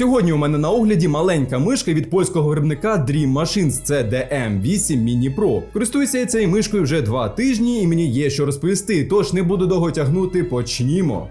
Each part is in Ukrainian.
Сьогодні у мене на огляді маленька мишка від польського виробника Dream Machines CDM8 Mini Pro. Користуюся я цією мишкою вже два тижні і мені є що розповісти, тож не буду довго тягнути, почнімо.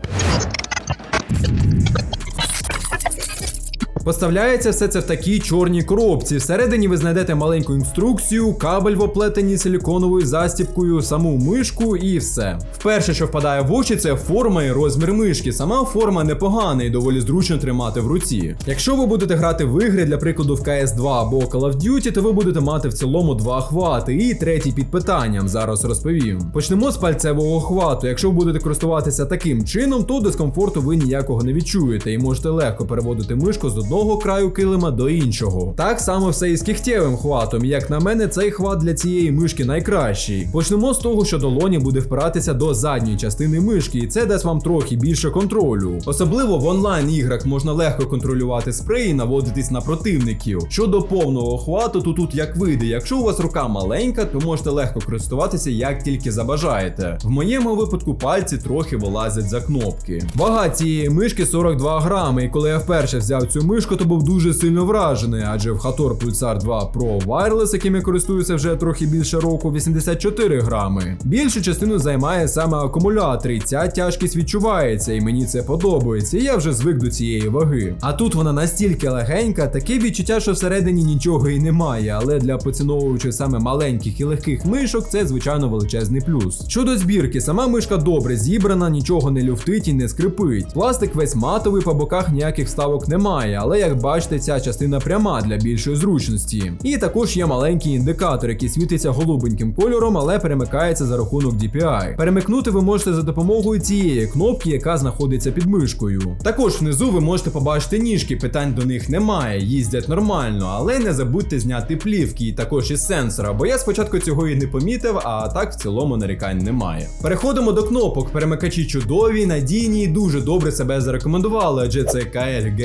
Поставляється все це в такій чорній коробці. Всередині ви знайдете маленьку інструкцію, кабель в оплетенні силіконовою застіпкою, саму мишку і все. Вперше, що впадає в очі, це форма і розмір мишки. Сама форма непогана і доволі зручно тримати в руці. Якщо ви будете грати в ігри, для прикладу в CS2 або Call of Duty, то ви будете мати в цілому два хвати. І третій під питанням зараз розповім. Почнемо з пальцевого хвату. Якщо ви будете користуватися таким чином, то дискомфорту ви ніякого не відчуєте і можете легко переводити мишку з одного краю килима до іншого. Так само все і з кігтєвим хватом. Як на мене, цей хват для цієї мишки найкращий. Почнемо з того, що долоні буде впиратися до задньої частини мишки, і це дасть вам трохи більше контролю. Особливо в онлайн іграх можна легко контролювати спрей і наводитись на противників. Щодо повного хвату, то тут як вийде. Якщо у вас рука маленька, то можете легко користуватися як тільки забажаєте. В моєму випадку пальці трохи вилазять за кнопки. Вага цієї мишки 42 грами, і коли я вперше взяв цю мишку, то був дуже сильно вражений, адже в Hator Pulsar 2 Pro Wireless, яким я користуюся вже трохи більше року, 84 грами. Більшу частину займає саме акумулятор, і ця тяжкість відчувається, і мені це подобається. і Я вже звик до цієї ваги. А тут вона настільки легенька, таке відчуття, що всередині нічого і немає, але для поціновувачів саме маленьких і легких мишок це звичайно величезний плюс. Щодо збірки, сама мишка добре зібрана, нічого не люфтить і не скрипить. Пластик весь матовий, по боках ніяких вставок немає, але як бачите, ця частина пряма для більшої зручності. І також є маленький індикатор, який світиться голубеньким кольором, але перемикається за рахунок DPI. Перемикнути ви можете за допомогою цієї кнопки, яка знаходиться під мишкою. Також внизу ви можете побачити ніжки, питань до них немає, їздять нормально, але не забудьте зняти плівки і також із сенсора, бо я спочатку цього і не помітив, а так в цілому нарікань немає. Переходимо до кнопок. Перемикачі чудові, надійні і дуже добре себе зарекомендували, адже це KL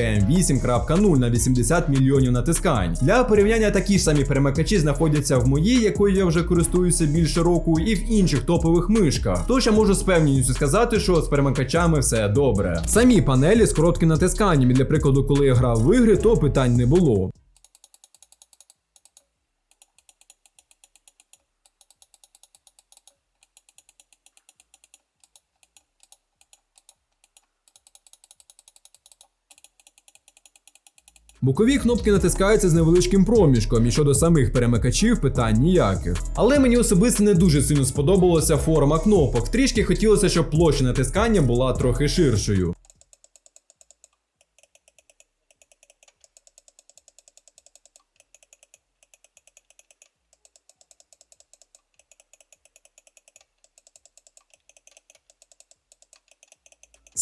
GM8.0 на 80 мільйонів натискань. Для порівняння такі ж самі перемикачі знаходяться в моїй, якою я вже користуюся більше року, і в інших топових мишках. Тож я можу з певністю сказати, що з перемикачами все добре. Самі панелі з коротким натисканням, і для прикладу, коли я грав в ігри, то питань не було. Бокові кнопки натискаються з невеличким проміжком, і щодо самих перемикачів питань ніяких. Але мені особисто не дуже сильно сподобалася форма кнопок. Трішки хотілося, щоб площа натискання була трохи ширшою.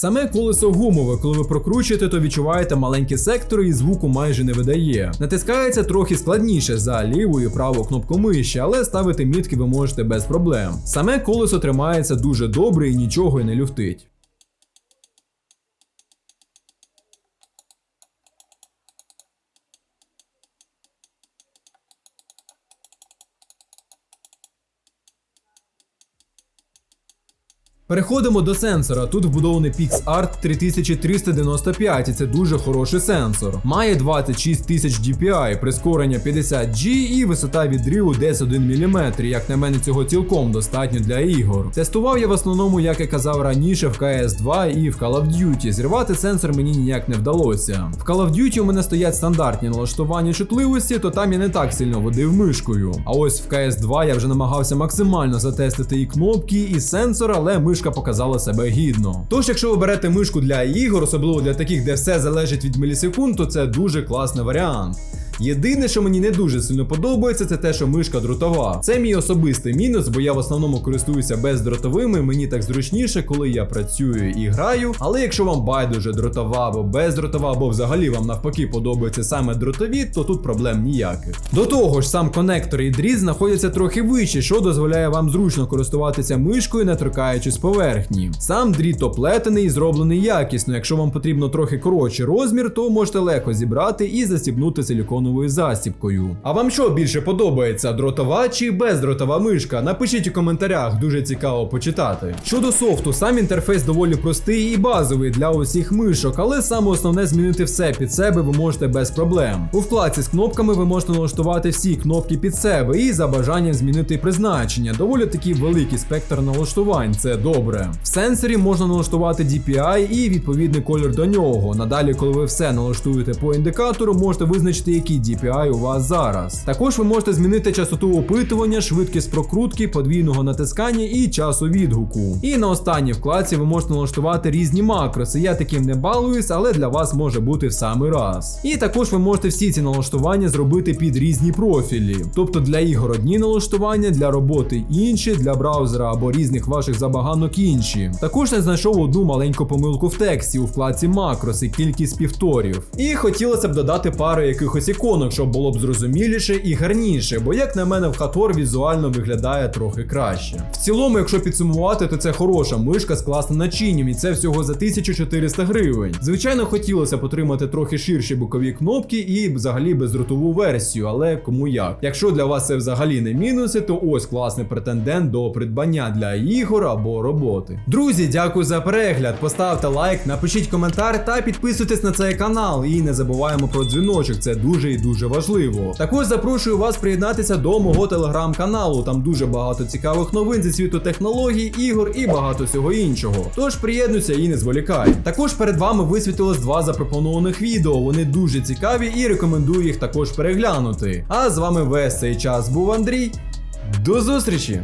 Саме колесо гумове, коли ви прокручуєте, то відчуваєте маленькі сектори і звуку майже не видає. Натискається трохи складніше за ліву і праву кнопку миші, але ставити мітки ви можете без проблем. Саме колесо тримається дуже добре і нічого не люфтить. Переходимо до сенсора. Тут вбудований PixArt 3395, і це дуже хороший сенсор. Має 26 тисяч DPI, прискорення 50G і висота відриву десь 1 мм. Як на мене, цього цілком достатньо для ігор. Тестував я в основному, як я казав раніше, в CS 2 і в Call of Duty. Зривати сенсор мені ніяк не вдалося. В Call of Duty у мене стоять стандартні налаштування чутливості, то там я не так сильно водив мишкою. А ось в CS 2 я вже намагався максимально затестити і кнопки, і сенсор, але мишка показала себе гідно. Тож, якщо ви берете мишку для ігор, особливо для таких, де все залежить від мілісекунд, то це дуже класний варіант. Єдине, що мені не дуже сильно подобається, це те, що мишка дротова. Це мій особистий мінус, бо я в основному користуюся бездротовими. Мені так зручніше, коли я працюю і граю. Але якщо вам байдуже дротова або бездротова, або взагалі вам навпаки подобаються саме дротові, то тут проблем ніяких. До того ж, сам конектор і дріт знаходяться трохи вище, що дозволяє вам зручно користуватися мишкою, не торкаючись поверхні. Сам дріт оплетений і зроблений якісно. Якщо вам потрібно трохи коротший розмір, то можете легко зібрати і застібнути силіконову силіконовою застіпкою. А вам що більше подобається? Дротова чи бездротова мишка? Напишіть у коментарях, дуже цікаво почитати. Щодо софту, сам інтерфейс доволі простий і базовий для усіх мишок, але саме основне змінити все під себе ви можете без проблем. У вкладці з кнопками ви можете налаштувати всі кнопки під себе і за бажанням змінити призначення. Доволі такий великий спектр налаштувань, це добре. В сенсорі можна налаштувати DPI і відповідний колір до нього. Надалі, коли ви все налаштуєте по індикатору, можете визначити, який DPI у вас зараз. Також ви можете змінити частоту опитування, швидкість прокрутки, подвійного натискання і часу відгуку. І на останній вкладці ви можете налаштувати різні макроси. Я таким не балуюсь, але для вас може бути в самий раз. І також ви можете всі ці налаштування зробити під різні профілі. Тобто для ігор одні налаштування, для роботи інші, для браузера або різних ваших забаганок інші. Також я знайшов одну маленьку помилку в тексті у вкладці макроси, кількість півторів. І хотілося б додати пару якихось іконок, щоб було б зрозуміліше і гарніше, бо як на мене в Хатор візуально виглядає трохи краще. В цілому, якщо підсумувати, то це хороша мишка з класним начинням, і це всього за 1400 гривень. Звичайно, хотілося б отримати трохи ширші бокові кнопки і взагалі бездротову версію, але кому як. Якщо для вас це взагалі не мінуси, то ось класний претендент до придбання для ігор або роботи. Друзі, дякую за перегляд. Поставте лайк, напишіть коментар та підписуйтесь на цей канал. І не забуваємо про дзвіночок, це дуже і дуже важливо. Також запрошую вас приєднатися до мого телеграм-каналу. Там дуже багато цікавих новин зі світу технологій, ігор і багато всього іншого. Тож приєднуйся і не зволікай. Також перед вами висвітилось два запропонованих відео. Вони дуже цікаві і рекомендую їх також переглянути. А з вами весь цей час був Андрій. До зустрічі!